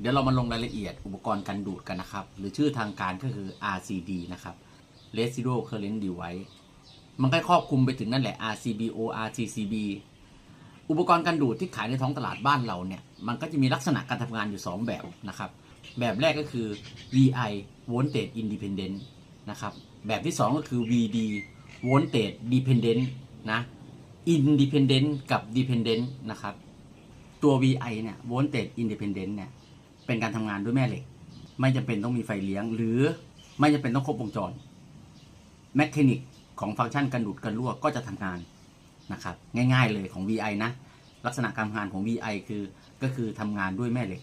เดี๋ยวเรามาลงรายละเอียดอุปกรณ์กันดูดกันนะครับ หรือชื่อทางการก็คือ RCD นะครับ Residual Current Device มันก็ครอบคลุมไปถึงนั่นแหละ RCBO RCCB อุปกรณ์กันดูดที่ขายในท้องตลาดบ้านเราเนี่ย มันก็จะมีลักษณะการทำงานอยู่ 2 แบบนะครับ แบบแรกก็คือ VI Voltage Independent นะครับ แบบที่ 2 ก็คือ VD Voltage Dependent นะ Independent กับ Dependent นะครับ ตัว VI เนี่ย Voltage Independent เนี่ย เป็นการทำงานด้วยแม่เหล็ก ไม่จำเป็นต้องมีไฟเลี้ยง หรือไม่จำเป็นต้องครบวงจรแมคานิกของฟังก์ชันกันดูดกันรั่วก็จะทำงานนะครับง่ายๆเลยของ VI นะ ลักษณะการทำงานของ VI คือก็คือทำงานด้วยแม่เหล็ก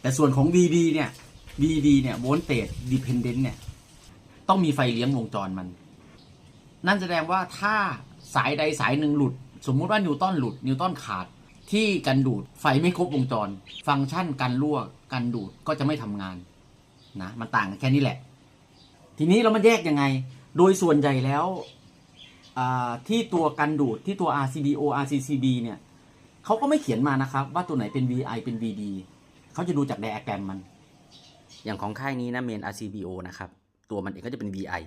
แต่ส่วนของ VD เนี่ย VD เนี่ย Voltage Dependent เนี่ย ต้องมีไฟเลี้ยงวงจรมัน นั่นแสดงว่าถ้าสายใดสายหนึ่งหลุด สมมุติว่านิวตันหลุดนิวตันขาด ที่กันดูดไฟไม่ครบวงจร ฟังก์ชันกันรั่วกันดูดก็จะไม่ทำงานนะมันต่างกันแค่นี้แหละ ทีนี้เรามาแยกยังไง โดยส่วนใหญ่แล้วที่ตัวกันดูดที่ตัว RCBO RCCB เนี่ยเขาก็ไม่เขียนมานะครับ ว่าตัวไหนเป็น VI เป็น VD เขาจะดูจากไดอะแกรมมัน อย่างของค่ายนี้นะเมน RCBO นะครับ ตัวมันเองก็จะเป็น VI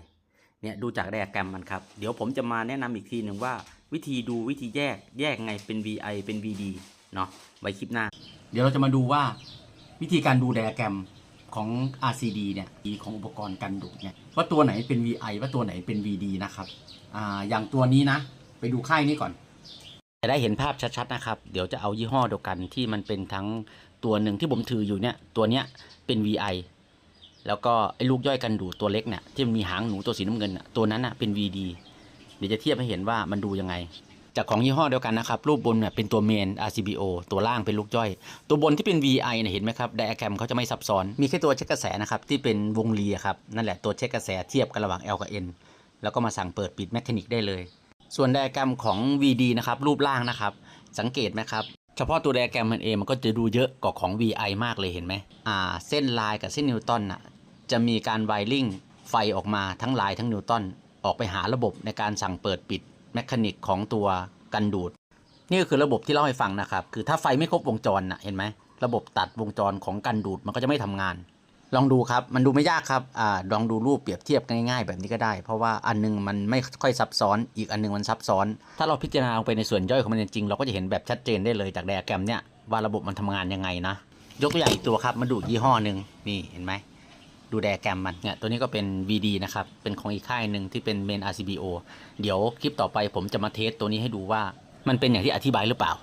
เนี่ยดูจากไดอะแกรมมันครับ เดี๋ยวผมจะมาแนะนำอีกทีหนึ่งว่า วิธีดูวิธีแยกแยกไงเป็น VI เป็น VD เนาะไว้คลิปหน้า เดี๋ยวเราจะมาดูว่าวิธีการดูไดอะแกรมของ RCD เนี่ยของอุปกรณ์กันดูดเนี่ยว่าตัวไหนเป็น VI ว่าตัวไหนเป็น VD นะครับอ่าอย่างตัวนี้นะ ไปดูค่ายนี้ก่อน จะได้เห็นภาพชัดๆนะครับ เดี๋ยวจะเอายี่ห้อเดียวกันที่มันเป็นทั้งตัวหนึ่งที่ผมถืออยู่เนี่ยตัวเนี้ยเป็น VI แล้วก็ไอ้ลูกย่อยกันดูดตัวเล็กเนี่ยที่มันมีหางหนูตัวสีน้ำเงินน่ะตัวนั้นน่ะเป็น VD เดี๋ยวจะเทียบให้เห็นว่ามันดูยังไง จากของยี่ห้อเดียวกันนะครับ รูปบนเนี่ยเป็นตัวเมน RCBO ตัวล่างเป็นลูกย่อย ตัวบนที่เป็น VI เนี่ยเห็นไหมครับไดอะแกรมเขาจะไม่ซับซ้อน มีแค่ตัวเช็คกระแสนะครับที่เป็นวงรีครับนั่นแหละตัวเช็คกระแสเทียบกันระหว่าง L กับ N แล้วก็มาสั่งเปิดปิดแมคานิกได้เลย ส่วนไดอะแกรมของ VD นะครับรูปล่างนะครับสังเกตไหมครับเฉพาะตัวไดอะแกรมมันเองมันก็จะดูเยอะกว่าของ VI มากเลยเห็นไหมอ่าเส้นลายกับเส้นนิวตันน่ะจะมีการไวริงไฟออกมาทั้งลายทั้งนิวตัน ออกไปหาระบบในการสั่งเปิดปิดแมคานิกของตัวกันดูด นี่ก็คือระบบที่เล่าให้ฟังนะครับ คือถ้าไฟไม่ครบวงจรนะเห็นไหมระบบตัดวงจรของกันดูดมันก็จะไม่ทำงาน ลองดูครับมันดูไม่ยากครับอ่าลองดูรูปเปรียบเทียบง่ายๆ แบบนี้ก็ได้ เพราะว่าอันนึงมันไม่ค่อยซับซ้อน อีกอันนึงมันซับซ้อน ถ้าเราพิจารณาลงไปในส่วนย่อยของมันจริงๆเราก็จะเห็นแบบชัดเจนได้เลยจากไดอะแกรมเนี่ยว่าระบบมันทำงานยังไงนะยกตัวอย่างอีกตัวครับมาดูยี่ห้อหนึ่งนี่เห็นไหม ดูแดอะแกรมมันเนี่ยตัวนี้ก็เป็น VD นะครับ เป็นของอีกค่ายหนึ่งที่เป็นเมน RCBO เดี๋ยวคลิปต่อไปผมจะมาเทสตัวนี้ให้ดูว่ามันเป็นอย่างที่อธิบายหรือเปล่า